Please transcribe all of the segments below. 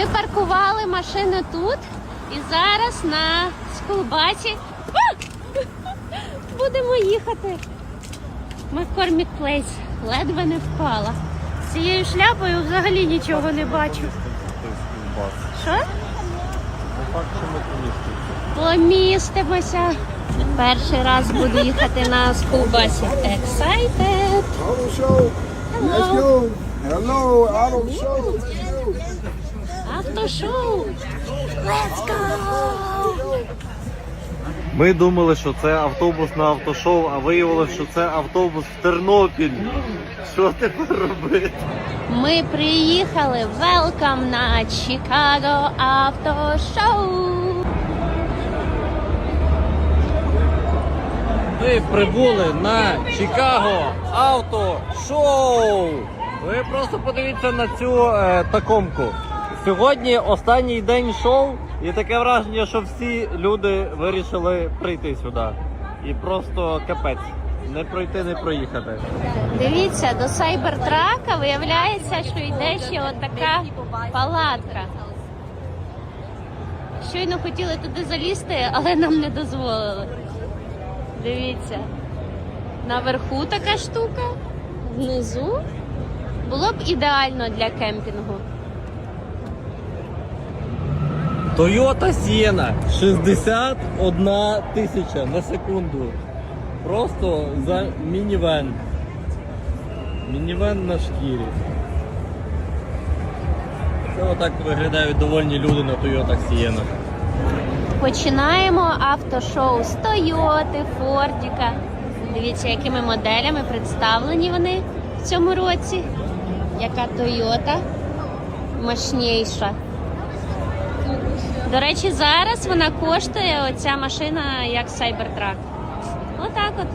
Ми паркували машину тут і зараз на скулбасі будемо їхати. Маккормік Плейс. Ледве не впала. З цією шляпою взагалі нічого не бачу. Що? Ми помістимося. Перший раз буду їхати на скулбасі. Excited! Hello. go. Hello, auto show. Let's go. Автошоу! Let's go! Ми думали, що це автобус на автошоу, а виявилося, що це автобус в Тернопіль. Що тепер робити? Ми приїхали. Welcome на Чикаго Автошоу! Ми прибули на Чикаго Авто Шоу. Ви просто подивіться на цю е, такомку. Сьогодні останній день шоу, і таке враження, що всі люди вирішили прийти сюди. І просто капець. Не пройти, не проїхати. Дивіться, до сайбертрака виявляється, що йде ще отака палатка. Щойно хотіли туди залізти, але нам не дозволили. Дивіться. Наверху така штука, внизу. Було б ідеально для кемпінгу. Toyota Sienna 61 тисяча на секунду. Просто за мінівен. Мінівен на шкірі. Це отак виглядають довольні люди на Toyota Sienna. Починаємо автошоу з Тойоти, Фордіка. Дивіться, якими моделями представлені вони в цьому році. Яка Тойота мощніша. До речі, зараз вона коштує оця машина як Cybertruck. Отак от.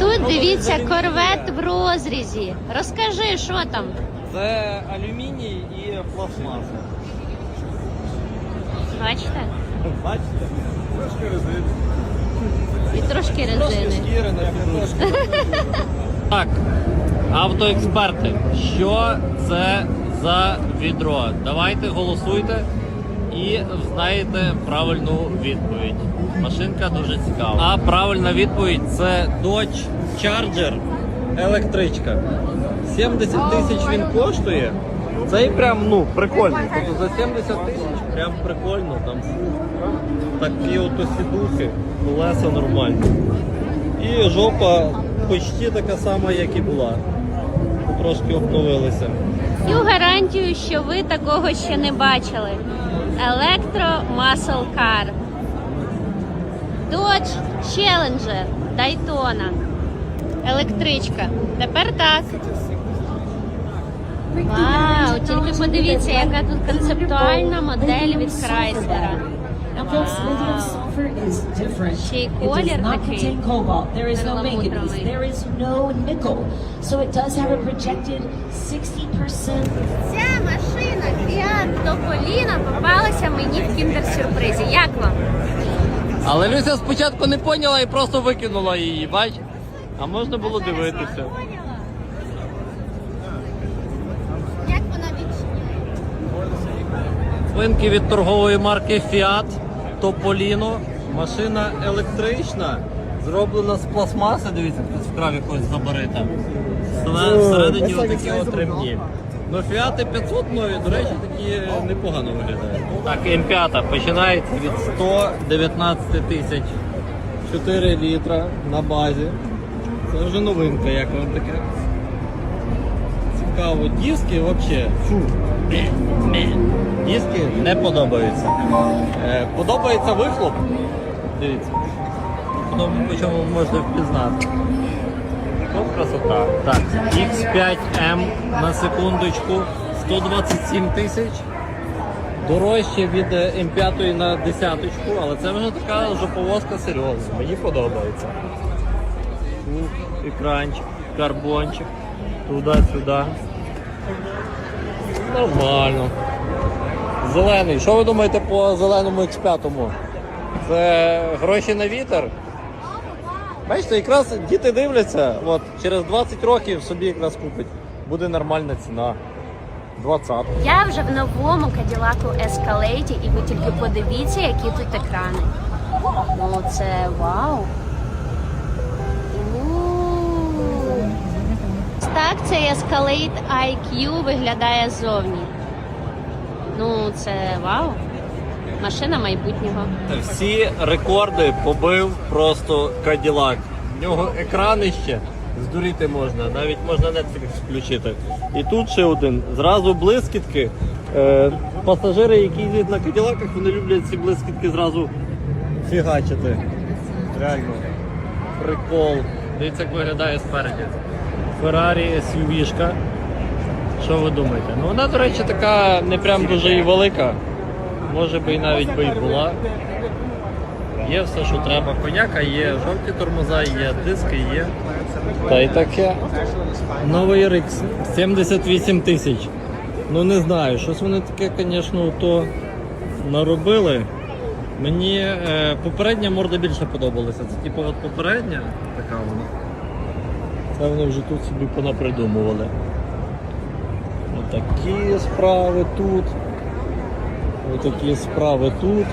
Тут дивіться корвет в розрізі. Розкажи, що там? Це алюміній і пластмаса. Бачите? Бачите? Трошки І трошки резини. підушці. Так, автоексперти, що це за відро? Давайте голосуйте і знаєте правильну відповідь. Машинка дуже цікава. А правильна відповідь це Dodge Charger електричка. 70 тисяч він коштує. Цей прям ну прикольний. Тобто за 70 тисяч прям прикольно. Там такі ото сідухи, колеса нормальні. І жопа почти така сама, як і була. Трошки обновилися. Цю гарантію, що ви такого ще не бачили. Електро Muscle Car. Dodge Challenger Daytona. Електричка. Тепер так. Вау, тільки подивіться, яка тут концептуальна модель від sulfur is different. Ще й It does колір not такий. contain cobalt. There is no manganese. There is no nickel. So it does have a projected 60% Ця машина Fiat Topolino попалася мені в кіндер-сюрпризі. Як вам? Але Люся спочатку не поняла і просто викинула її, бач? А можна було дивитися. Як вона відчуває? Свинки від торгової марки Fiat Topolino. Машина електрична, зроблена з пластмаси. Дивіться, хтось вкрав якогось габарита. Всередині- Всередині отакі от ремні. Ну, Fiat 500 нові, до речі, такі непогано виглядають. Так, М5 починається від 119 тисяч 4 літра на базі. Це вже новинка, як вам таке. Цікаво, диски взагалі. Фу. Диски не подобаються. Е, подобається вихлоп. Дивіться. По чому можете впізнати. От красота. Так, X5M на секундочку, 127 тисяч. Дорожче від е, М5 на десяточку, але це вже така жоповозка серйозна. Мені подобається. Тут екранчик, карбончик, туди-сюди. Нормально. Зелений. Що ви думаєте по зеленому X5? Це гроші на вітер? Бачите, якраз діти дивляться, от, через 20 років собі якраз купить буде нормальна ціна. 20. Я вже в новому Cadillac Escalade, і ви тільки подивіться, які тут екрани. Ну це вау. Так, цей Escalade IQ виглядає ззовні. Ну, це вау. Машина майбутнього. Всі рекорди побив просто Cadillac. В нього екранище здуріти можна, навіть можна Netflix включити. І тут ще один. Зразу блискітки. Е, пасажири, які їздять на Каділаках, вони люблять ці блискітки зразу фігачити. Реально. Прикол. Дивіться, як виглядає спереді. Ferrari SUV-шка. Що ви думаєте? Ну вона, до речі, така не прям дуже і велика. Може би і навіть би і була. Є все, що треба. Коняка є, жовті тормоза є, диски є. Та й таке. Новий RX 78 тисяч. Ну не знаю, щось вони таке, звісно, то наробили. Мені е, попередня морда більше подобалася. Це типу от попередня така вона. Це вони вже тут собі понапридумували. Отакі справи тут. Отакі справи тут.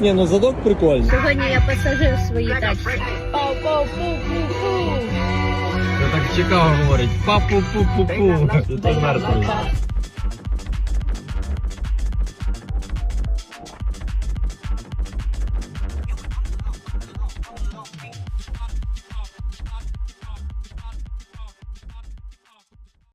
Ні, ну задок прикольний. Сьогодні я пасажир в своїй тачці. Я так цікаво говорить. Папу-пу-пу-пу. Це мертвий.